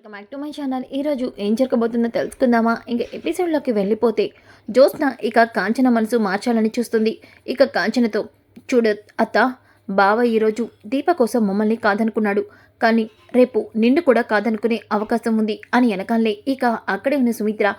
Welcome back to my channel. ఈరోజు ఏం జరగబోతుందో తెలుసుకుందామా? ఇంకా ఎపిసోడ్లోకి వెళ్ళిపోతే జ్యోత్స్న ఇక కాంచన మనసు మార్చాలని చూస్తుంది. ఇక కాంచనతో చూడ అత్త బావ ఈరోజు దీప కోసం మమ్మల్ని కాదనుకున్నాడు. కానీ రేపు నిన్ను కూడా కాదనుకునే అవకాశం ఉంది అని వెనకాలే ఇక అక్కడే ఉన్న సుమిత్ర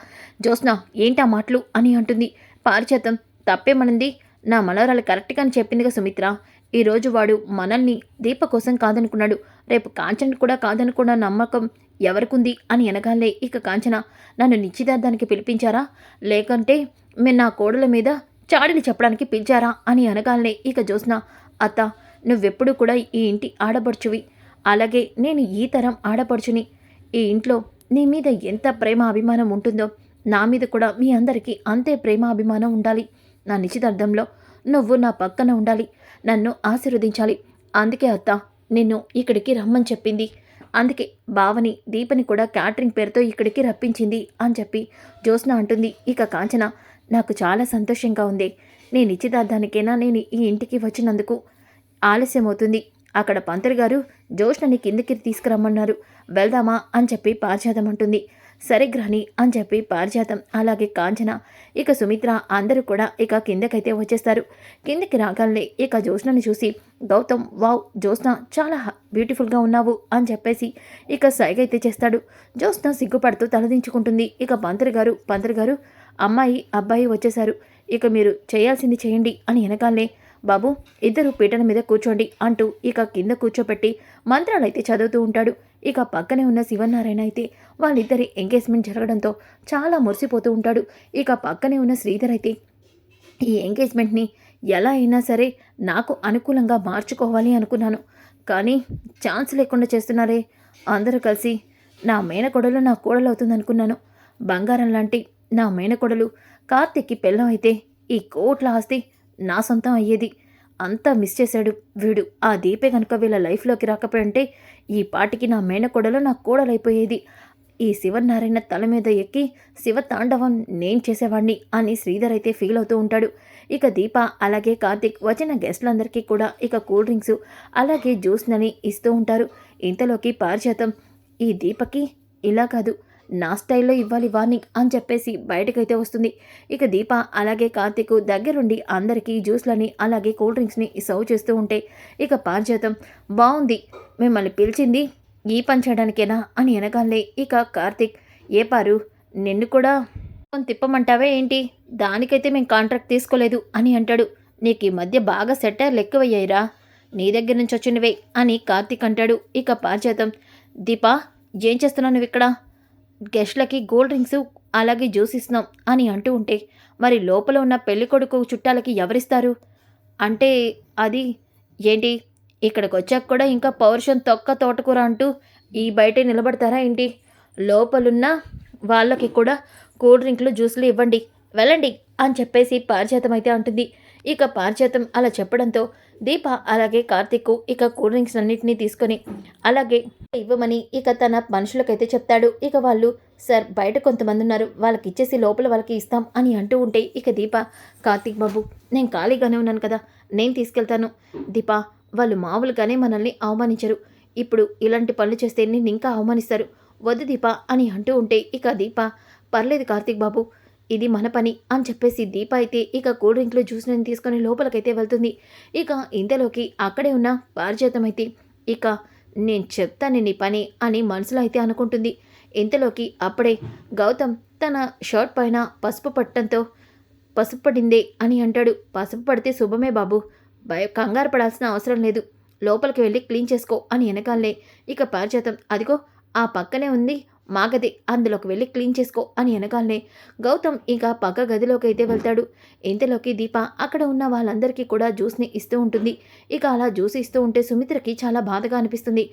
జ్యోత్స్న ఏంటా మాటలు అని అంటుంది. పారిచేతం తప్పేమనింది? నా మనవరాలు కరెక్ట్గానే చెప్పిందిగా సుమిత్ర. ఈరోజు వాడు మనల్ని దీప కోసం కాదనుకున్నాడు. రేపు కాంచన కూడా కాదనుకున్న నమ్మకం ఎవరికుంది అని వెనకాలే ఇక కాంచన. నన్ను నిశ్చితార్థానికి పిలిపించారా? లేకంటే మీరు నా కోడల మీద చాడీలు చెప్పడానికి పిలిచారా? అని అనగాలే ఇక జ్యోత్స్న. అత్త నువ్వెప్పుడు కూడా ఈ ఇంటి ఆడపడుచువి. అలాగే నేను ఈ తరం ఆడపడుచుని. ఈ ఇంట్లో నీ మీద ఎంత ప్రేమ అభిమానం ఉంటుందో నా మీద కూడా మీ అందరికీ అంతే ప్రేమ అభిమానం ఉండాలి. నా నిశ్చితార్థంలో నువ్వు నా పక్కన ఉండాలి. నన్ను ఆశీర్వదించాలి. అందుకే అత్త నిన్ను ఇక్కడికి రమ్మని చెప్పింది. అందుకే భావని దీపని కూడా క్యాటరింగ్ పేరుతో ఇక్కడికి రప్పించింది అని చెప్పి జ్యోత్స్న అంటుంది. ఇక కాంచన నాకు చాలా సంతోషంగా ఉంది. నేను నిశ్చితార్థానికైనా నేను ఈ ఇంటికి వచ్చినందుకు ఆలస్యం అవుతుంది అక్కడ పంతులు గారు జ్యోష్ణని కిందకి తీసుకురమ్మన్నారు. వెళ్దామా అని చెప్పి పారిజాతం అంటుంది. సరే గ్రహణి అని చెప్పి పారిజాతం. అలాగే కాంచన ఇక సుమిత్ర అందరూ కూడా ఇక కిందకైతే వచ్చేస్తారు. కిందకి రాగానే ఇక జ్యోత్స్నని చూసి గౌతమ్ వావ్ జ్యోత్స్న చాలా బ్యూటిఫుల్గా ఉన్నావు అని చెప్పేసి ఇక సైగ అయితే చేస్తాడు. జ్యోత్స్న సిగ్గుపడుతూ తలదించుకుంటుంది. ఇక పంతులు గారు పంతులు గారు అమ్మాయి అబ్బాయి వచ్చేశారు. ఇక మీరు చేయాల్సింది చేయండి అని వెనకాలనే బాబు ఇద్దరు పీటల మీద కూర్చోండి అంటూ ఇక కింద కూర్చోపెట్టి మంత్రాలైతే చదువుతూ ఉంటాడు. ఇక పక్కనే ఉన్న శివనారాయణ అయితే వాళ్ళిద్దరి ఎంగేజ్మెంట్ జరగడంతో చాలా మురిసిపోతూ ఉంటాడు. ఇక పక్కనే ఉన్న శ్రీధర్ అయితే ఈ ఎంగేజ్మెంట్ని ఎలా అయినా సరే నాకు అనుకూలంగా మార్చుకోవాలి అనుకున్నాను. కానీ ఛాన్స్ లేకుండా చేస్తున్నారే. అందరూ కలిసి నా మేనకొడలు నా కోడలు అవుతుందనుకున్నాను. బంగారం లాంటి నా మేనకొడలు కార్తిక్కి పెళ్ళం అయితే ఈ కోట్ల ఆస్తి నా సొంతం అయ్యేది. అంతా మిస్ చేశాడు వీడు. ఆ దీపే కనుక వీళ్ళ లైఫ్లోకి రాకపోయింటే ఈ పాటికి నా మేనకోడలో నా కోడలైపోయేది. ఈ శివనారాయణ తల మీద ఎక్కి శివ తాండవం నేను చేసేవాడిని అని శ్రీధర్ అయితే ఫీల్ అవుతూ ఉంటాడు. ఇక దీప అలాగే కార్తిక్ వచ్చిన గెస్ట్లందరికీ కూడా ఇక కూల్ డ్రింక్స్ అలాగే జ్యూస్నని ఇస్తూ ఉంటారు. ఇంతలోకి పారిజాతం ఈ దీపకి ఇలా కాదు. నా స్టైల్లో ఇవ్వాలి వార్నింగ్ అని చెప్పేసి బయటకైతే వస్తుంది. ఇక దీప అలాగే కార్తిక్ దగ్గరుండి అందరికీ జ్యూస్లని అలాగే కూల్ డ్రింక్స్ని సర్వ్ చేస్తూ ఉంటే ఇక పారిజాతం బాగుంది మిమ్మల్ని పిలిచింది ఈ పని చేయడానికేనా? అని వెనకాలే ఇక కార్తిక్ ఏ పారు నిన్ను కూడా తిప్పమంటావే ఏంటి? దానికైతే మేము కాంట్రాక్ట్ తీసుకోలేదు అని అంటాడు. నీకు ఈ మధ్య బాగా సెట్టర్లు ఎక్కువయ్యాయిరా నీ దగ్గర నుంచి వచ్చినవే అని కార్తీక్ అంటాడు. ఇక పారిజాతం దీపా ఏం చేస్తున్నావు నువ్వు ఇక్కడ గెస్ట్లకి గోల్డ్ డ్రింక్స్ అలాగే జ్యూస్ ఇస్తున్నాం అని అంటూ ఉంటే మరి లోపల ఉన్న పెళ్ళి కొడుకు చుట్టాలకి ఎవరిస్తారు? అంటే అది ఏంటి? ఇక్కడికి వచ్చాక కూడా ఇంకా పౌరుషం తొక్క తోటకూర అంటూ ఈ బయటే నిలబడతారా ఏంటి? లోపలున్న వాళ్ళకి కూడా కూల్ డ్రింక్లు జ్యూస్లు ఇవ్వండి వెళ్ళండి అని చెప్పేసి పారిజాతం అయితే అంటుంది. ఇక పారిచేతం అలా చెప్పడంతో దీప అలాగే కార్తిక్ ఇక కూల్ డ్రింక్స్ అన్నింటినీ తీసుకొని అలాగే ఇవ్వమని ఇక తన మనుషులకైతే చెప్తాడు. ఇక వాళ్ళు సార్ బయట కొంతమంది ఉన్నారు. వాళ్ళకి ఇచ్చేసి లోపల వాళ్ళకి ఇస్తాం అని అంటూ ఉంటే ఇక దీప కార్తీక్ బాబు నేను ఖాళీగానే ఉన్నాను కదా నేను తీసుకెళ్తాను. దీప వాళ్ళు మామూలుగానే మనల్ని అవమానించరు. ఇప్పుడు ఇలాంటి పనులు చేస్తే నిన్ను ఇంకా అవమానిస్తారు. వద్దు దీప అని అంటూ ఉంటే ఇక దీప పర్లేదు కార్తీక్ బాబు ఇది మన పని అని చెప్పేసి దీప అయితే ఇక కూల్ డ్రింక్లు జ్యూస్ని తీసుకొని లోపలికైతే వెళ్తుంది. ఇక ఇంతలోకి అక్కడే ఉన్న పారిజాతం అయితే ఇక నేను చెప్తాను నీ పని అని మనసులో అయితే అనుకుంటుంది. ఇంతలోకి అప్పుడే గౌతమ్ తన షర్ట్ పైన పసుపు పట్టడంతో పసుపు పడిందే అని అంటాడు. పసుపు పడితే శుభమే బాబు భయ కంగారు పడాల్సిన అవసరం లేదు. లోపలికి వెళ్ళి క్లీన్ చేసుకో అని వెనకాలే. ఇక పారిజాతం అదిగో ఆ పక్కనే ఉంది మా గది అందులోకి వెళ్ళి క్లీన్ చేసుకో అని అనగానే గౌతమ్ ఇక పక్క గదిలోకి అయితే వెళ్తాడు. ఇంతలోకి దీప అక్కడ ఉన్న వాళ్ళందరికీ కూడా జ్యూస్ని ఇస్తూ ఉంటుంది. ఇక అలా జ్యూస్ ఇస్తూ ఉంటే సుమిత్రకి చాలా బాధగా అనిపిస్తుంది.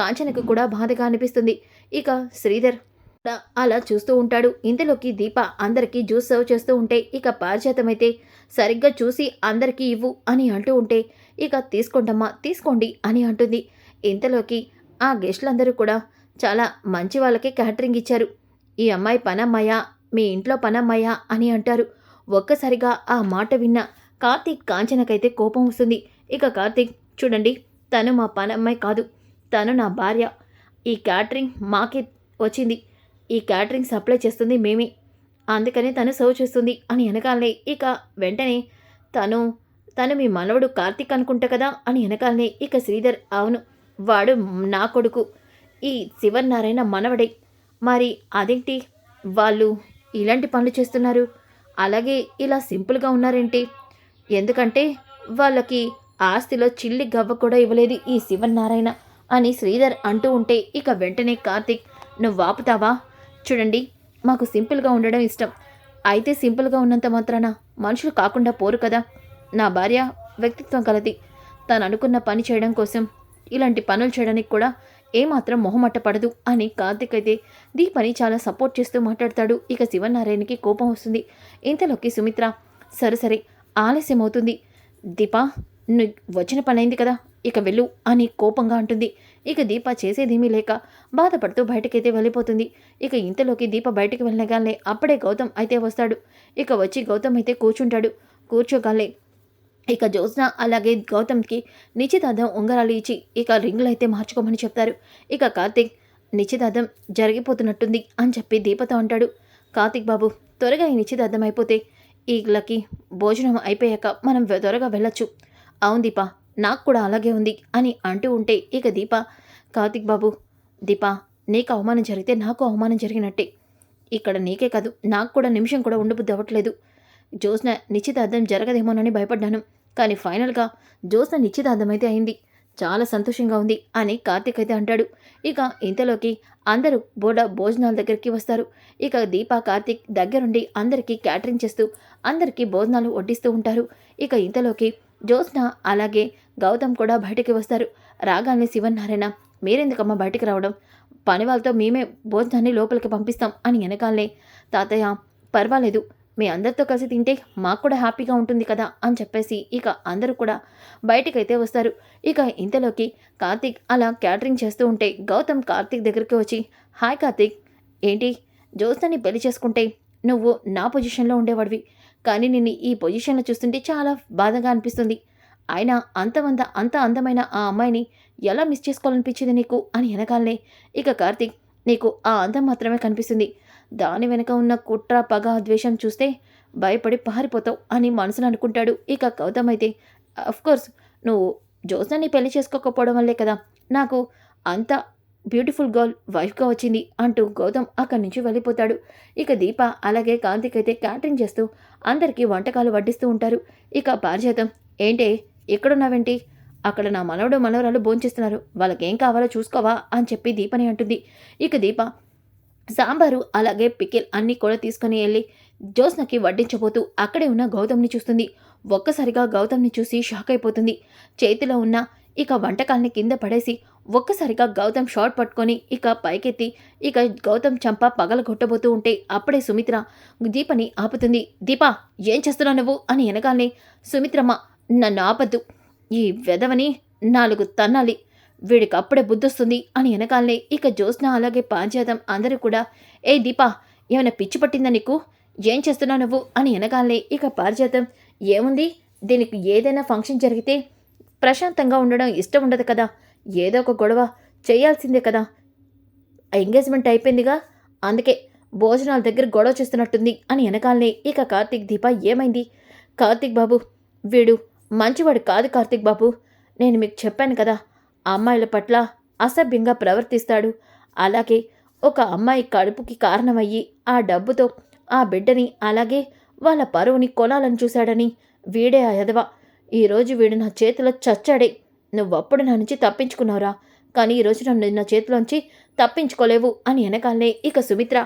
కాంచనకు కూడా బాధగా అనిపిస్తుంది. ఇక శ్రీధర్ అలా చూస్తూ ఉంటాడు. ఇంతలోకి దీప అందరికీ జ్యూస్ సర్వ్ చేస్తూ ఉంటే ఇక పారిజాతం అయితే సరిగ్గా చూసి అందరికీ ఇవ్వు అని అంటూ ఉంటే ఇక తీసుకోండమ్మా తీసుకోండి అని అంటుంది. ఇంతలోకి ఆ గెస్టులందరూ కూడా చాలా మంచి వాళ్ళకే క్యాటరింగ్ ఇచ్చారు. ఈ అమ్మాయి పనమ్మయ్యా మీ ఇంట్లో పనమ్మయ్యా అని అంటారు. ఒక్కసారిగా ఆ మాట విన్న కార్తీక్ కాంచనకైతే కోపం వస్తుంది. ఇక కార్తీక్ చూడండి తను మా పనమ్మాయి కాదు. తను నా భార్య. ఈ క్యాటరింగ్ మాకే వచ్చింది. ఈ క్యాటరింగ్ సప్లై చేస్తుంది మేమే. అందుకనే తను సర్వ్ చేస్తుంది అని వెనకాలనే ఇక వెంటనే తను తను మీ మనవడు కార్తీక్ అనుకుంటా కదా అని వెనకాలనే ఇక శ్రీధర్ అవును వాడు నా కొడుకు. ఈ శివన్నారాయణ మనవడే. మరి అదేంటి? వాళ్ళు ఇలాంటి పనులు చేస్తున్నారు. అలాగే ఇలా సింపుల్గా ఉన్నారేంటి? ఎందుకంటే వాళ్ళకి ఆస్తిలో చిల్లి గవ్వ కూడా ఇవ్వలేదు ఈ శివనారాయణ అని శ్రీధర్ అంటూ ఉంటే ఇక వెంటనే కార్తిక్ నువ్వు ఆపుతావా? చూడండి మాకు సింపుల్గా ఉండడం ఇష్టం. అయితే సింపుల్గా ఉన్నంత మాత్రాన మనుషులు కాకుండా పోరు కదా. నా భార్య వ్యక్తిత్వం కలది. తను అనుకున్న పని చేయడం కోసం ఇలాంటి పనులు చేయడానికి కూడా ఏమాత్రం మొహమట్టపడదు అని కార్తిక్ అయితే దీపని చాలా సపోర్ట్ చేస్తూ మాట్లాడతాడు. ఇక శివనారాయణకి కోపం వస్తుంది. ఇంతలోకి సుమిత్ర సరే సరే ఆలస్యం అవుతుంది. దీపా నువ్వు వచ్చిన పని అయింది కదా ఇక వెళ్ళు అని కోపంగా అంటుంది. ఇక దీప చేసేదేమీ లేక బాధపడుతూ బయటకైతే వెళ్ళిపోతుంది. ఇక ఇంతలోకి దీప బయటకు వెళ్ళగానే అప్పుడే గౌతమ్ అయితే వస్తాడు. ఇక వచ్చి గౌతమ్ అయితే కూర్చుంటాడు. కూర్చోగానే ఇక జ్యోత్స్న అలాగే గౌతమ్కి నిశ్చితార్థం ఉంగరాలు ఇచ్చి ఇక రింగులు అయితే మార్చుకోమని చెప్తారు. ఇక కార్తీక్ నిశ్చితార్థం జరిగిపోతున్నట్టుంది అని చెప్పి దీపతో అంటాడు. కార్తీక్ బాబు త్వరగా ఈ నిశ్చితార్థం అయిపోతే ఈలకి భోజనం అయిపోయాక మనం త్వరగా వెళ్ళొచ్చు. అవును దీప నాకు కూడా అలాగే ఉంది అని అంటూ ఉంటే ఇక దీప కార్తిక్ బాబు దీప నీకు అవమానం జరిగితే నాకు అవమానం జరిగినట్టే. ఇక్కడ నీకే కాదు నాకు కూడా నిమిషం కూడా ఉండబుద్ధి అవ్వట్లేదు. జ్యోత్స్న నిశ్చితార్థం జరగదేమోనని భయపడ్డాను. కానీ ఫైనల్గా జ్యోత్స్న నిశ్చితార్థమైతే అయింది. చాలా సంతోషంగా ఉంది అని కార్తీక్ అయితే అంటాడు. ఇక ఇంతలోకి అందరూ బోడ భోజనాల దగ్గరికి వస్తారు. ఇక దీప కార్తీక్ దగ్గరుండి అందరికీ క్యాటరింగ్ చేస్తూ అందరికీ భోజనాలు వడ్డిస్తూ ఉంటారు. ఇక ఇంతలోకి జ్యోత్స్న అలాగే గౌతమ్ కూడా బయటికి వస్తారు. రాగానే శివనారాయణ మీరెందుకమ్మా బయటికి రావడం? పని వాళ్ళతో మేమే భోజనాన్ని లోపలికి పంపిస్తాం అని వెనకాలనే తాతయ్య పర్వాలేదు. మీ అందరితో కలిసి తింటే మాకు కూడా హ్యాపీగా ఉంటుంది కదా అని చెప్పేసి ఇక అందరూ కూడా బయటికైతే వస్తారు. ఇక ఇంతలోకి కార్తీక్ అలా క్యాటరింగ్ చేస్తూ ఉంటే గౌతమ్ కార్తీక్ దగ్గరికి వచ్చి హాయ్ కార్తీక్ ఏంటి? జ్యోత్స్నని పెళ్ళి చేసుకుంటే నువ్వు నా పొజిషన్లో ఉండేవాడివి. కానీ నిన్ను ఈ పొజిషన్లో చూస్తుంటే చాలా బాధగా అనిపిస్తుంది. అయినా అంతమంద అంత అందమైన ఆ అమ్మాయిని ఎలా మిస్ చేసుకోవాలనిపించింది నీకు? అని వెనకాలనే ఇక కార్తీక్ నీకు ఆ అందం మాత్రమే కనిపిస్తుంది. దాని వెనక ఉన్న కుట్ర పగ ద్వేషం చూస్తే భయపడి పారిపోతావు అని మనసులో అనుకుంటాడు. ఇక గౌతమ్ అయితే కోర్స్ నువ్వు జ్యోత్స్నాన్ని పెళ్ళి చేసుకోకపోవడం వల్లే కదా నాకు అంత బ్యూటిఫుల్ గర్ల్ వైఫ్గా వచ్చింది అంటూ గౌతమ్ అక్కడి నుంచి వెళ్ళిపోతాడు. ఇక దీప అలాగే కాంతికైతే అయితే క్యాటరింగ్ చేస్తూ అందరికీ వంటకాలు వడ్డిస్తూ ఉంటారు. ఇక పారిజాతం ఏంటే ఎక్కడున్నావేంటి? అక్కడ నా మనవడు మనవరాలు భోంచేస్తున్నారు. వాళ్ళకేం కావాలో చూసుకోవా అని చెప్పి దీపని అంటుంది. ఇక దీప సాంబారు అలాగే పికిల్ అన్నీ కూడా తీసుకుని వెళ్ళి జ్యోత్స్నకి వడ్డించబోతూ అక్కడే ఉన్న గౌతమ్ని చూస్తుంది. ఒక్కసారిగా గౌతమ్ని చూసి షాక్ అయిపోతుంది. చేతిలో ఉన్న ఇక వంటకాల్ని కింద పడేసి ఒక్కసారిగా గౌతమ్ షార్ట్ పట్టుకొని ఇక పైకెత్తి ఇక గౌతమ్ చంప పగల కొట్టబోతూ ఉంటే అప్పుడే సుమిత్ర దీపని ఆపుతుంది. దీపా ఏం చేస్తున్నావు నువ్వు? అని వెనకాలనే సుమిత్రమ్మ నన్ను ఆపద్దు. ఈ వెధవని నాలుగు తన్నాలి. వీడికి అప్పుడే బుద్ధొస్తుంది అని వెనకాలనే ఇక జ్యోత్స్న అలాగే పాంచాతం అందరూ కూడా ఏ దీపా ఏమైనా పిచ్చి పట్టిందా నీకు? ఏం చేస్తున్నావు నువ్వు? అని వెనకాలనే ఇక పారిజాతం ఏముంది? దీనికి ఏదైనా ఫంక్షన్ జరిగితే ప్రశాంతంగా ఉండడం ఇష్టం ఉండదు కదా. ఏదో ఒక గొడవ చేయాల్సిందే కదా. ఎంగేజ్మెంట్ అయిపోయిందిగా. అందుకే భోజనాల దగ్గర గొడవ చేస్తున్నట్టుంది అని వెనకాలనే ఇక కార్తీక్ దీప ఏమైంది? కార్తీక్ బాబు వీడు మంచివాడు కాదు కార్తీక్ బాబు. నేను మీకు చెప్పాను కదా అమ్మాయిల పట్ల అసభ్యంగా ప్రవర్తిస్తాడు. అలాగే ఒక అమ్మాయి కడుపుకి కారణమయ్యి ఆ డబ్బుతో ఆ బిడ్డని అలాగే వాళ్ళ పరువుని కొనాలని చూశాడని వీడే ఆ ఎదవ ఈరోజు వీడు నా చేతిలో చచ్చాడే. నువ్వప్పుడు నా నుంచి తప్పించుకున్నావురా. కానీ ఈరోజు నన్ను నా చేతిలోంచి తప్పించుకోలేవు అని వెనకాలనే ఇక సుమిత్ర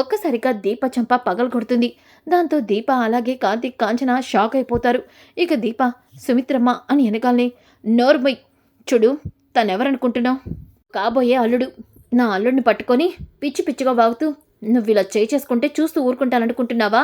ఒక్కసారిగా దీప చంప పగలు కొడుతుంది దాంతో దీప అలాగే కార్తీక్ కాంచన షాక్ అయిపోతారు. ఇక దీప సుమిత్రమ్మ అని వెనకాలనే నోర్మై చూడు తనెవరనుకుంటున్నావు? కాబోయే అల్లుడు నా అల్లుడిని పట్టుకొని పిచ్చి పిచ్చిగా వాగుతూ నువ్వు ఇలా చేయి చేసుకుంటే చూస్తూ ఊరుకుంటాననుకుంటున్నావా?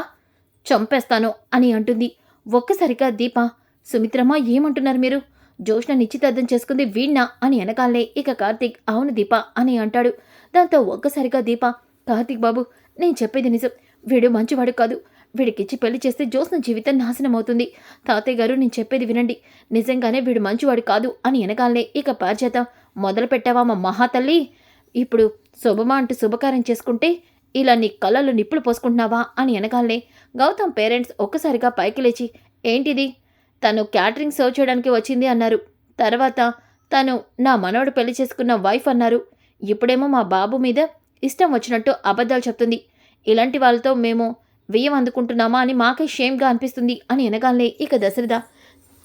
చంపేస్తాను అని అంటుంది. ఒక్కసారిగా దీప సుమిత్రమ్మ ఏమంటున్నారు మీరు? జోష్ణ నిశ్చితార్థం చేసుకుంది వీణ్ణా? అని వెనకాలనే ఇక కార్తీక్ అవును దీప అని అంటాడు. దాంతో ఒక్కసారిగా దీప కార్తీక్ బాబు నేను చెప్పేది నిజం. వీడు మంచివాడు కాదు. వీడికిచ్చి పెళ్ళి చేస్తే జ్యోత్స్న జీవితం నాశనం అవుతుంది తాతయ్య గారు నేను చెప్పేది వినండి. నిజంగానే వీడు మంచివాడు కాదు అని వెనకాలనే ఇక పారిచేత మొదలు పెట్టావా మా మహాతల్లి? ఇప్పుడు శుభమా అంటూ శుభకార్యం చేసుకుంటే ఇలా నీ కళ్ళల్లో నిప్పులు పోసుకుంటున్నావా అని వెనకాలనే గౌతమ్ పేరెంట్స్ ఒక్కసారిగా పైకి లేచి ఏంటిది? తను క్యాటరింగ్ సర్వ్ చేయడానికి వచ్చింది అన్నారు. తర్వాత తను నా మనవడు పెళ్ళి చేసుకున్న వైఫ్ అన్నారు. ఇప్పుడేమో మా బాబు మీద ఇష్టం వచ్చినట్టు అబద్ధాలు చెప్తుంది. ఇలాంటి వాళ్ళతో మేము వెయ్యం అందుకుంటున్నామా అని మాకే షేమ్గా అనిపిస్తుంది అని అనగానే ఇక దశరథ.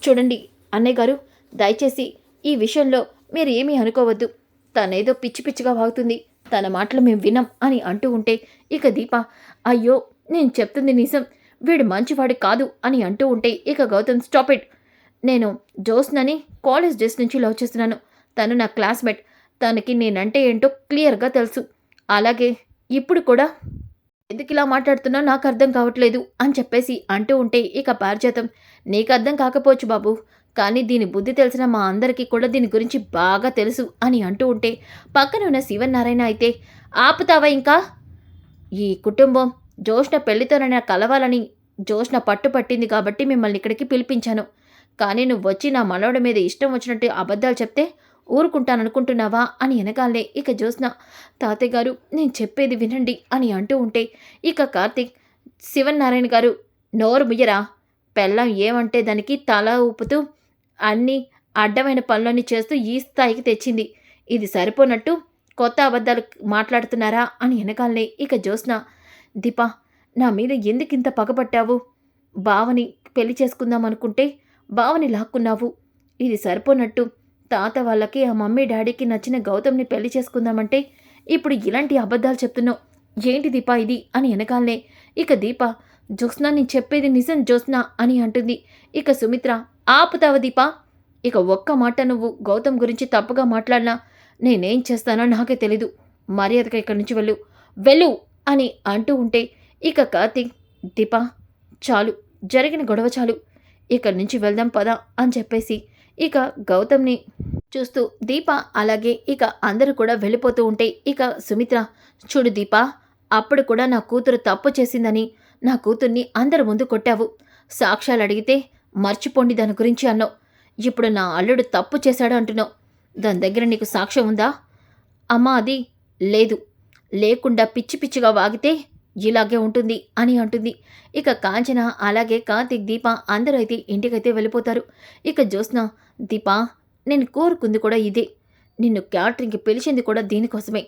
చూడండి అన్నయ్య గారు దయచేసి ఈ విషయంలో మీరు ఏమీ అనుకోవద్దు. తనేదో పిచ్చి పిచ్చిగా వాగుతుంది. తన మాటలు మేము వినం అని అంటూ ఉంటే ఇక దీప అయ్యో నేను చెప్తుంది నిజం. వీడు మంచివాడు కాదు అని అంటూ ఉంటే ఇక గౌతమ్ స్టాప్ ఇట్. నేను జోస్నని కాలేజ్ డేస్ నుంచి లవ్ చేస్తున్నాను. తను నా క్లాస్మేట్. తనకి నేనంటే ఏంటో క్లియర్గా తెలుసు. అలాగే ఇప్పుడు కూడా ఎందుకు ఇలా మాట్లాడుతున్నా? నాకు అర్థం కావట్లేదు అని చెప్పేసి అంటూ ఉంటే ఇక పారిజాతం. నీకు అర్థం కాకపోవచ్చు బాబు కానీ దీని బుద్ధి తెలిసిన మా అందరికీ కూడా దీని గురించి బాగా తెలుసు అని అంటూ ఉంటే పక్కన ఉన్న శివనారాయణ అయితే ఆపుతావా ఇంకా? ఈ కుటుంబం జోష్ణ పెళ్ళితోనైనా కలవాలని జోష్ణ పట్టుపట్టింది కాబట్టి మిమ్మల్ని ఇక్కడికి పిలిపించాను. కానీ నువ్వు వచ్చి నా మనవడి మీద ఇష్టం వచ్చినట్టు అబద్ధాలు చెప్తే ఊరుకుంటాననుకుంటున్నావా అని వెనకాలే ఇక జ్యోత్స్న. తాతయ్య గారు నేను చెప్పేది వినండి అని అంటూ ఉంటే ఇక కార్తీక్ శివనారాయణ గారు నోరు ముయ్యరా? పెళ్ళం ఏమంటే దానికి తల ఊపుతూ అన్ని అడ్డమైన పనులన్నీ చేస్తూ ఈ స్థాయికి తెచ్చింది. ఇది సరిపోనట్టు కొత్త అబద్ధాలు మాట్లాడుతున్నారా? అని వెనకాలనే ఇక జ్యోత్స్న. దీపా నా మీద ఎందుకింత పగపట్టావు బావని పెళ్ళి చేసుకుందాం అనుకుంటే బావని లాక్కున్నావు. ఇది సరిపోనట్టు తాత వాళ్ళకి ఆ మమ్మీ డాడీకి నచ్చిన గౌతమ్ని పెళ్ళి చేసుకుందామంటే ఇప్పుడు ఇలాంటి అబద్ధాలు చెప్తున్నావు. ఏంటి దీపా ఇది? అని వెనకాలనే. ఇక దీప జ్యోత్స్న నేను చెప్పేది నిజం జ్యోత్స్న అని అంటుంది. ఇక సుమిత్ర ఆపుతావ దీపా? ఇక ఒక్క మాట నువ్వు గౌతమ్ గురించి తప్పుగా మాట్లాడినా నేనేం చేస్తానో నాకే తెలీదు. మర్యాదగా ఇక్కడి నుంచి వెళ్ళు. వెళ్ళు! అని అంటూ ఉంటే ఇక కార్తీక్ దీపా చాలు. జరిగిన గొడవ చాలు. ఇక్కడి నుంచి వెళ్దాం పదా అని చెప్పేసి ఇక గౌతమ్ని చూస్తూ దీప అలాగే ఇక అందరూ కూడా వెళ్ళిపోతూ ఉంటే ఇక సుమిత్ర చూడు దీప అప్పుడు కూడా నా కూతురు తప్పు చేసిందని నా కూతుర్ని అందరి ముందు కొట్టావు. సాక్ష్యాలు అడిగితే మర్చిపోండి దాని గురించి అన్నావు. ఇప్పుడు నా అల్లుడు తప్పు చేశాడు అంటున్నావు. దాని దగ్గర నీకు సాక్ష్యం ఉందా? అమ్మా అది లేదు. లేకుండా పిచ్చి పిచ్చిగా వాగితే ఇలాగే ఉంటుంది అని అంటుంది. ఇక కాంచన అలాగే కార్తిక్ దీప అందరూ అయితే ఇంటికైతే వెళ్ళిపోతారు. ఇక జ్యోత్స్న దీపా నేను కోరుకుంది కూడా ఇదే. నిన్ను క్యాటరింగ్కి పిలిచింది కూడా దీనికోసమే.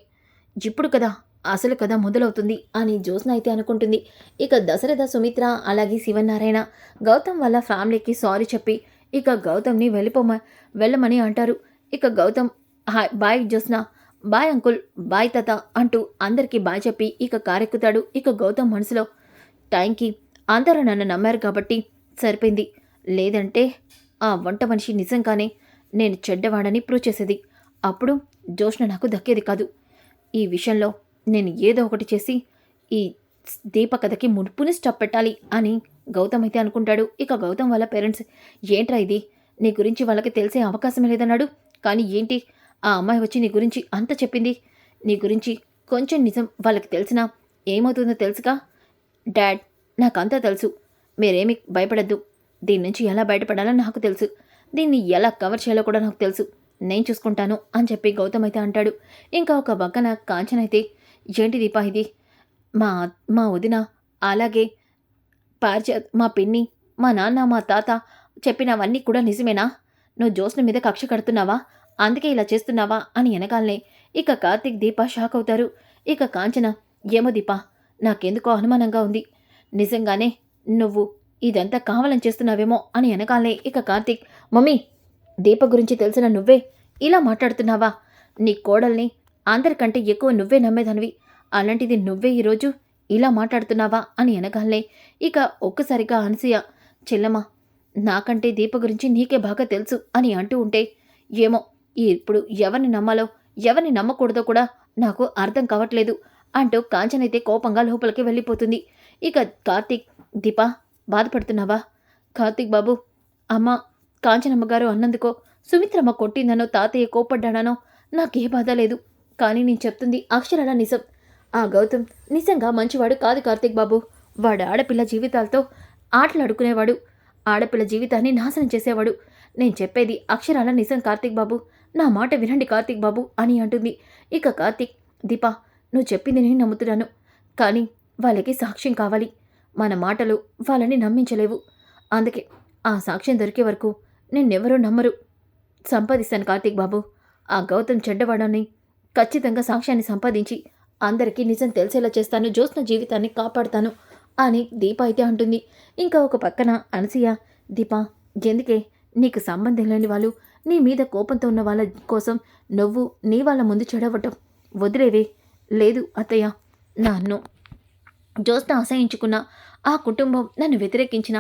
ఇప్పుడు కదా అసలు కథ మొదలవుతుంది అని జ్యోత్స్న అయితే అనుకుంటుంది. ఇక దశరథ సుమిత్ర అలాగే శివనారాయణ గౌతమ్ వాళ్ళ ఫ్యామిలీకి సారీ చెప్పి ఇక గౌతమ్ని వెళ్ళిపోమ వెళ్ళమని అంటారు. ఇక Gautam hi bye Jyotsna. Bye uncle bye తాత అంటూ అందరికీ బాయ్ చెప్పి ఇక కారెక్కుతాడు. ఇక గౌతమ్ మనసులో టైంకి అందరూ నన్ను నమ్మారు కాబట్టి సరిపోయింది. లేదంటే ఆ వంట మనిషి నిజంగానే నేను చెడ్డవాడని ప్రూవ్ చేసేది. అప్పుడు జోష్ణ నాకు దక్కేది కాదు. ఈ విషయంలో నేను ఏదో ఒకటి చేసి ఈ దీప కథకి మునుపుని స్టాప్ పెట్టాలి అని గౌతమ్ అయితే అనుకుంటాడు. ఇక గౌతమ్ వాళ్ళ పేరెంట్స్ ఏంట్రా ఇది? నీ గురించి వాళ్ళకి తెలిసే అవకాశమే లేదన్నాడు. కానీ ఏంటి? ఆ అమ్మాయి వచ్చి నీ గురించి అంత చెప్పింది. నీ గురించి కొంచెం నిజం వాళ్ళకి తెలిసినా ఏమవుతుందో తెలుసుగా? డాడ్ నాకంతా తెలుసు. మీరేమి భయపడద్దు. దీని నుంచి ఎలా బయటపడాలో నాకు తెలుసు. దీన్ని ఎలా కవర్ చేయాలో కూడా నాకు తెలుసు. నేను చూసుకుంటాను అని చెప్పి గౌతమ్ అయితే అంటాడు. ఇంకా ఒక పక్కన కాంచన అయితే ఏంటి దీపా ఇది? మా మా వదిన అలాగే పార్చ మా పిన్ని మా నాన్న మా తాత చెప్పినవన్నీ కూడా నిజమేనా? నువ్వు జోస్న మీద కక్ష కడుతున్నావా? అందుకే ఇలా చేస్తున్నావా? అని వెనకాలనే ఇక కార్తీక్ దీప షాక్ అవుతారు. ఇక కాంచన ఏమో దీప నాకెందుకో అనుమానంగా ఉంది. నిజంగానే నువ్వు ఇదంతా కావాలని చేస్తున్నావేమో అని వెనకాలనే ఇక కార్తీక్ మమ్మీ దీప గురించి తెలిసిన నువ్వే ఇలా మాట్లాడుతున్నావా? నీ కోడల్ని అందరికంటే ఎక్కువ నువ్వే నమ్మేదానివి. అలాంటిది నువ్వే ఈరోజు ఇలా మాట్లాడుతున్నావా? అని వెనకాలనే ఇక ఒక్కసారిగా అనసూయ చెల్లమ్మ నాకంటే దీప గురించి నీకే బాగా తెలుసు అని అంటూ ఉంటే ఏమో ఇప్పుడు ఎవరిని నమ్మాలో ఎవరిని నమ్మకూడదో కూడా నాకు అర్థం కావట్లేదు అంటూ కాంచనైతే కోపంగా లోపలికి వెళ్ళిపోతుంది. ఇక కార్తీక్ దీపా బాధపడుతున్నావా? కార్తీక్ బాబు అమ్మ కాంచనమ్మ గారు అన్నందుకో సుమిత్రమ్మ కొట్టిందనో తాతయ్య కోపడ్డానో నాకే బాధ లేదు. కానీ నేను చెప్తుంది అక్షరాల నిజం. ఆ గౌతమ్ నిజంగా మంచివాడు కాదు కార్తీక్ బాబు. వాడు ఆడపిల్ల జీవితాలతో ఆటలాడుకునేవాడు. ఆడపిల్ల జీవితాన్ని నాశనం చేసేవాడు. నేను చెప్పేది అక్షరాల నిజం కార్తీక్ బాబు. నా మాట వినండి కార్తీక్ బాబు అని అంటుంది. ఇక కార్తీక్ దీప నువ్వు చెప్పింది నేను నమ్ముతున్నాను. కానీ వాళ్ళకి సాక్ష్యం కావాలి. మన మాటలు వాళ్ళని నమ్మించలేవు. అందుకే ఆ సాక్ష్యం దొరికే వరకు నిన్నెవరూ నమ్మరు. సంపాదిస్తాను కార్తీక్ బాబు. ఆ గౌతమ్ చెడ్డవాడని ఖచ్చితంగా సాక్ష్యాన్ని సంపాదించి అందరికీ నిజం తెలిసేలా చేస్తాను జ్యోత్స్న జీవితాన్ని కాపాడుతాను అని దీప అయితే అంటుంది. ఇంకా ఒక పక్కన అనసూయ దీప ఎందుకే? నీకు సంబంధం లేని వాళ్ళు నీ మీద కోపంతో ఉన్న వాళ్ళ కోసం నువ్వు నీ వాళ్ళ ముందు చెడవటం వదిలేవే. లేదు అత్తయ్య నన్ను. జ్యోత్స్న అసహించుకున్న ఆ కుటుంబం నన్ను వ్యతిరేకించిన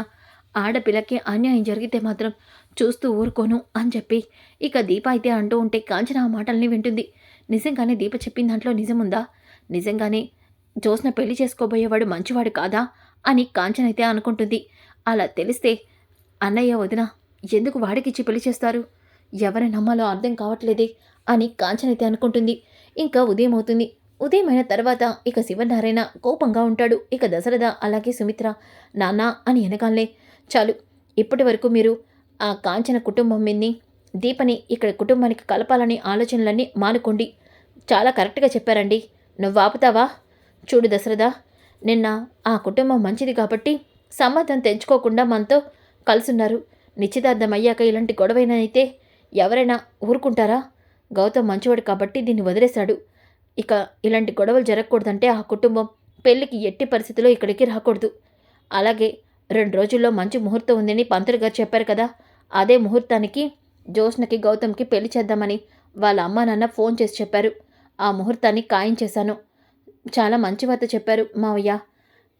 ఆడపిల్లకి అన్యాయం జరిగితే మాత్రం చూస్తూ ఊరుకోను అని చెప్పి ఇక దీప అయితే అంటూ ఉంటే కాంచన ఆ మాటల్ని వింటుంది. నిజంగానే దీప చెప్పిన దాంట్లో నిజముందా? నిజంగానే జ్యోత్స్న పెళ్ళి చేసుకోబోయేవాడు మంచివాడు కాదా? అని కాంచన అయితే అనుకుంటుంది. అలా తెలిస్తే అన్నయ్య వదిన ఎందుకు వాడికిచ్చి పెళ్ళి చేస్తారు? ఎవరి నమ్మాలో అర్థం కావట్లేదే అని కాంచన అయితే అనుకుంటుంది. ఇంకా ఉదయం అవుతుంది ఉదయం అయిన తర్వాత ఇక శివనారాయణ కోపంగా ఉంటాడు. ఇక దశరథ అలాగే సుమిత్ర నానా అని వెనకాలనే చాలు ఇప్పటి వరకు మీరు ఆ కాంచన కుటుంబం మీన్ని దీపని ఇక్కడ కుటుంబానికి కలపాలని ఆలోచనలన్నీ మానుకోండి. చాలా కరెక్ట్గా చెప్పారండి. నువ్వు ఆపుతావా? చూడు దశరథ నిన్న ఆ కుటుంబం మంచిది కాబట్టి సంబంధం తెంచుకోకుండా మనతో కలుసున్నారు. నిశ్చితార్థం అయ్యాక ఇలాంటి గొడవైనా అయితే ఎవరైనా ఊరుకుంటారా? గౌతమ్ మంచివాడు కాబట్టి దీన్ని వదిలేశాడు. ఇక ఇలాంటి గొడవలు జరగకూడదంటే ఆ కుటుంబం పెళ్ళికి ఎట్టి పరిస్థితిలో ఇక్కడికి రాకూడదు. అలాగే రెండు రోజుల్లో మంచి ముహూర్తం ఉందని పంతులు గారు చెప్పారు కదా. అదే ముహూర్తానికి జ్యోత్స్నకి గౌతమ్కి పెళ్ళి చేద్దామని వాళ్ళ అమ్మ నాన్న ఫోన్ చేసి చెప్పారు. ఆ ముహూర్తాన్ని ఖాయం చేశాను. చాలా మంచి వార్త చెప్పారు మావయ్య.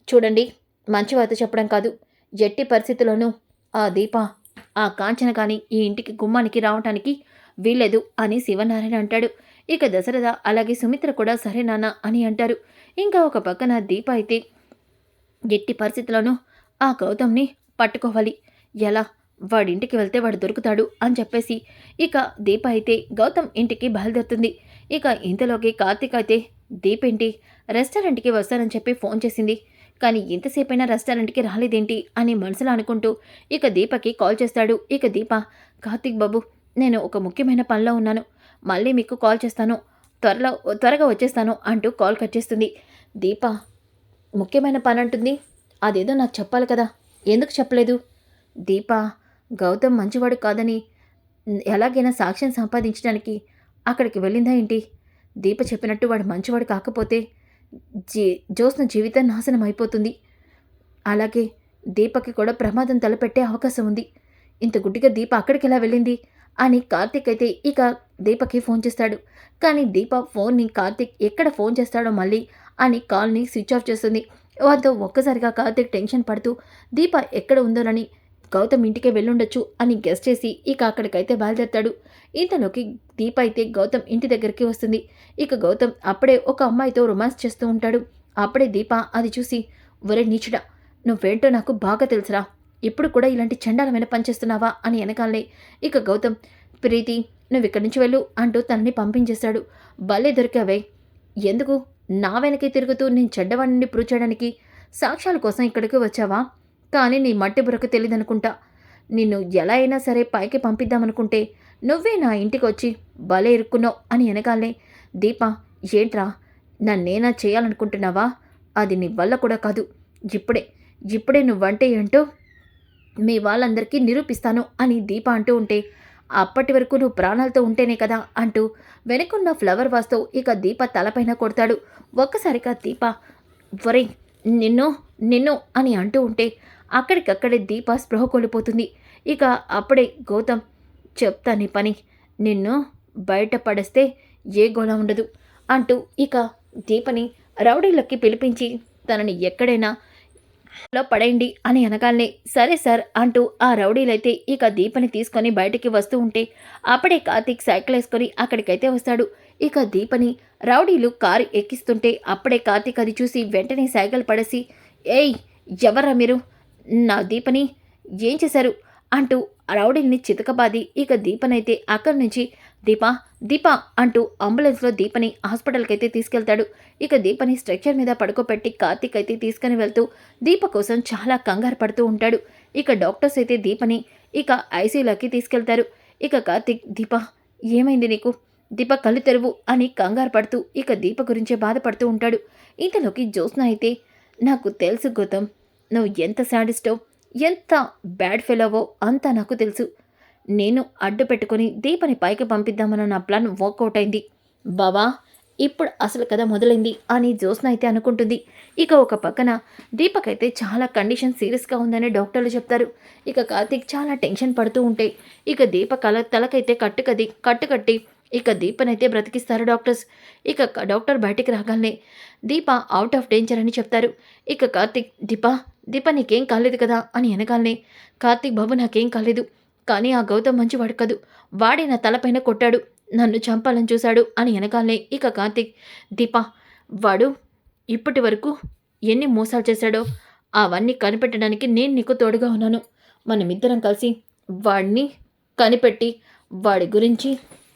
చూడండి మంచి వార్త చెప్పడం కాదు. ఎట్టి పరిస్థితుల్లోనూ ఆ దీప ఆ కాంచన కానీ ఈ ఇంటికి గుమ్మానికి రావటానికి వీల్లేదు అని శివనారాయణ అంటాడు. ఇక దశరథ అలాగే సుమిత్ర కూడా సరే నాన్న అని అంటారు. ఇంకా ఒక పక్కన దీప అయితే ఎట్టి పరిస్థితుల్లోనూ ఆ గౌతమ్ని పట్టుకోవాలి. ఎలా? వాడింటికి వెళ్తే వాడు దొరుకుతాడు అని చెప్పేసి ఇక దీప అయితే గౌతమ్ ఇంటికి బయలుదేరుతుంది. ఇక ఇంతలోకి కార్తీక్ అయితే దీప్ ఏంటి? రెస్టారెంట్కి వస్తానని చెప్పి ఫోన్ చేసింది. కానీ ఎంతసేపైనా రెస్టారెంట్కి రాలేదేంటి? అని మనసులో అనుకుంటూ ఇక దీపకి కాల్ చేస్తాడు. ఇక దీప కార్తీక్ బాబు నేను ఒక ముఖ్యమైన పనిలో ఉన్నాను. మళ్ళీ మీకు కాల్ చేస్తాను. త్వరలో త్వరగా వచ్చేస్తాను అంటూ కాల్ కట్ చేస్తుంది. దీప ముఖ్యమైన పని అంటుంది. అదేదో నాకు చెప్పాలి కదా. ఎందుకు చెప్పలేదు? దీప గౌతమ్ మంచివాడు కాదని ఎలాగైనా సాక్ష్యం సంపాదించడానికి అక్కడికి వెళ్ళిందా ఏంటి? దీప చెప్పినట్టు వాడు మంచివాడు కాకపోతే జీ జ్యోత్స్న జీవితం నాశనం అయిపోతుంది. అలాగే దీపకి కూడా ప్రమాదం తలపెట్టే అవకాశం ఉంది. ఇంత గుడ్డిగా దీప అక్కడికి ఎలా వెళ్ళింది? అని కార్తిక్ అయితే ఇక దీపకి ఫోన్ చేస్తాడు. కానీ దీప ఫోన్ని కార్తిక్ ఎక్కడ ఫోన్ చేస్తాడో మళ్ళీ అని కాల్ని స్విచ్ ఆఫ్ చేస్తుంది. వాటితో ఒక్కసారిగా కార్తిక్ టెన్షన్ పడుతూ దీప ఎక్కడ ఉందోనని గౌతమ్ ఇంటికే వెళ్ళుండొచ్చు అని గెస్ట్ చేసి ఇక అక్కడికైతే బయలుదేరతాడు. ఇంతలోకి దీప అయితే గౌతమ్ ఇంటి దగ్గరికి వస్తుంది. ఇక గౌతమ్ అప్పుడే ఒక అమ్మాయితో రొమాన్స్ చేస్తూ ఉంటాడు. అప్పుడే దీప అది చూసి ఒరే నీచుడా నువ్వేంటో నాకు బాగా తెలుసురా. ఇప్పుడు కూడా ఇలాంటి చండాలమైన పనిచేస్తున్నావా అని వెనకాలే. ఇక గౌతమ్ ప్రీతి నువ్వు ఇక్కడి నుంచి వెళ్ళు అంటూ తనని పంపించేశాడు భలే దొరికావే. ఎందుకు? నా వెనకే తిరుగుతూ నేను చెడ్డవాడిని ప్రూవ్ చేయడానికి సాక్ష్యాల కోసం ఇక్కడికి వచ్చావా? కానీ నీ మట్టి బురకు తెలియదనుకుంటా నిన్ను ఎలా అయినా సరే పైకి పంపిద్దామనుకుంటే నువ్వే నా ఇంటికి వచ్చి భలే ఇరుక్కున్నావు అని వెనకాలే. దీప ఏంట్రా? నన్నేనా చేయాలనుకుంటున్నావా? అది నీ వల్ల కూడా కాదు. ఇప్పుడే ఇప్పుడే నువ్వంటే ఏంటో మీ వాళ్ళందరికీ నిరూపిస్తాను అని దీప అంటూ ఉంటే అప్పటి వరకు నువ్వు ప్రాణాలతో ఉంటేనే కదా అంటూ వెనుకున్న ఫ్లవర్ వాస్తో ఇక దీప తలపైన కొడతాడు. ఒక్కసారిగా దీప వరే నిన్ను నిన్ను అని అంటూ ఉంటే అక్కడికక్కడే దీప స్పృహ కోల్పోతుంది. ఇక అప్పుడే గౌతమ్ చెప్తా నీ పని నిన్ను బయట పడేస్తే ఏ గోళ ఉండదు అంటూ ఇక దీపని రౌడీలకి పిలిపించి తనని ఎక్కడైనా లో పడేయండి అని అనగానే సరే సార్ అంటూ ఆ రౌడీలైతే ఇక దీపని తీసుకొని బయటికి వస్తూ ఉంటే అప్పుడే కార్తీక్ సైకిల్ వేసుకొని అక్కడికైతే వస్తాడు. ఇక దీపని రౌడీలు కారు ఎక్కిస్తుంటే అప్పుడే కార్తీక్ అది చూసి వెంటనే సైకిల్ పడేసి ఏయ్ ఎవర్రా మీరు? నా దీపని? ఏం చేశారు? అంటూ రౌడీల్ని చితకబాది ఇక దీపనైతే అక్కడి నుంచి దీప దీప అంటూ అంబులెన్స్లో దీపని హాస్పిటల్కి అయితే తీసుకెళ్తాడు. ఇక దీపని స్ట్రక్చర్ మీద పడుకోబెట్టి కార్తీక్ అయితే తీసుకుని వెళ్తూ దీప కోసం చాలా కంగారు పడుతూ ఉంటాడు. ఇక డాక్టర్స్ అయితే దీపని ఇక ఐసీయూలోకి తీసుకెళ్తారు. ఇక కార్తీక్ దీప ఏమైంది నీకు? దీప కళ్ళు తెరువు అని కంగారు పడుతూ ఇక దీప గురించే బాధపడుతూ ఉంటాడు. ఇంతలోకి జ్యోత్స్న అయితే నాకు తెలుసు గౌతమ్ నువ్వు ఎంత శాడిస్టో ఎంత బ్యాడ్ ఫెలోవో అంతా నాకు తెలుసు. నేను అడ్డు పెట్టుకొని దీపని పైకి పంపిద్దామన్న నా ప్లాన్ వర్కౌట్ అయింది. బావా ఇప్పుడు అసలు కథ మొదలైంది అని జ్యోత్స్న అయితే అనుకుంటుంది. ఇక ఒక పక్కన దీపక్ అయితే చాలా కండిషన్ సీరియస్గా ఉందని డాక్టర్లు చెప్తారు. ఇక కార్తీక్ చాలా టెన్షన్ పడుతూ ఉంటే ఇక దీప కల తలకైతే కట్టుకది కట్టుకట్టి ఇక దీపనైతే బ్రతికిస్తారు డాక్టర్స్. ఇక డాక్టర్ బయటికి రాగానే దీప అవుట్ ఆఫ్ డేంజర్ అని చెప్తారు. ఇక కార్తీక్ దీప దీప నీకేం కాలేదు కదా? అని వెనకాలనే కార్తీక్ బాబు నాకేం కాలేదు. కానీ ఆ గౌతమ్ మంచివాడు కదూ. వాడే నా తలపైన కొట్టాడు. నన్ను చంపాలని చూశాడు అని వెనకాలనే ఇక కార్తీక్. దీప వాడు ఇప్పటి వరకు ఎన్ని మోసాలు చేశాడో అవన్నీ కనిపెట్టడానికి నేను నీకు తోడుగా ఉన్నాను. మనమిద్దరం కలిసి వాడిని కనిపెట్టి వాడి గురించి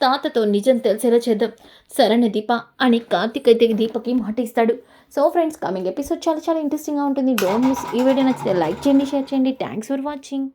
తాతతో నిజం తెలిసేలా చేద్దాం. సరైన దీప అని కార్తిక్ అయితే దీపకి మాట ఇస్తాడు. సో ఫ్రెండ్స్ కమింగ్ ఎపిసోడ్ చాలా చాలా ఇంట్రెస్టింగ్గా ఉంటుంది. డోంట్ మిస్ ఈ వీడియో నచ్చితే లైక్ చేయండి షేర్ చేయండి. Thanks for watching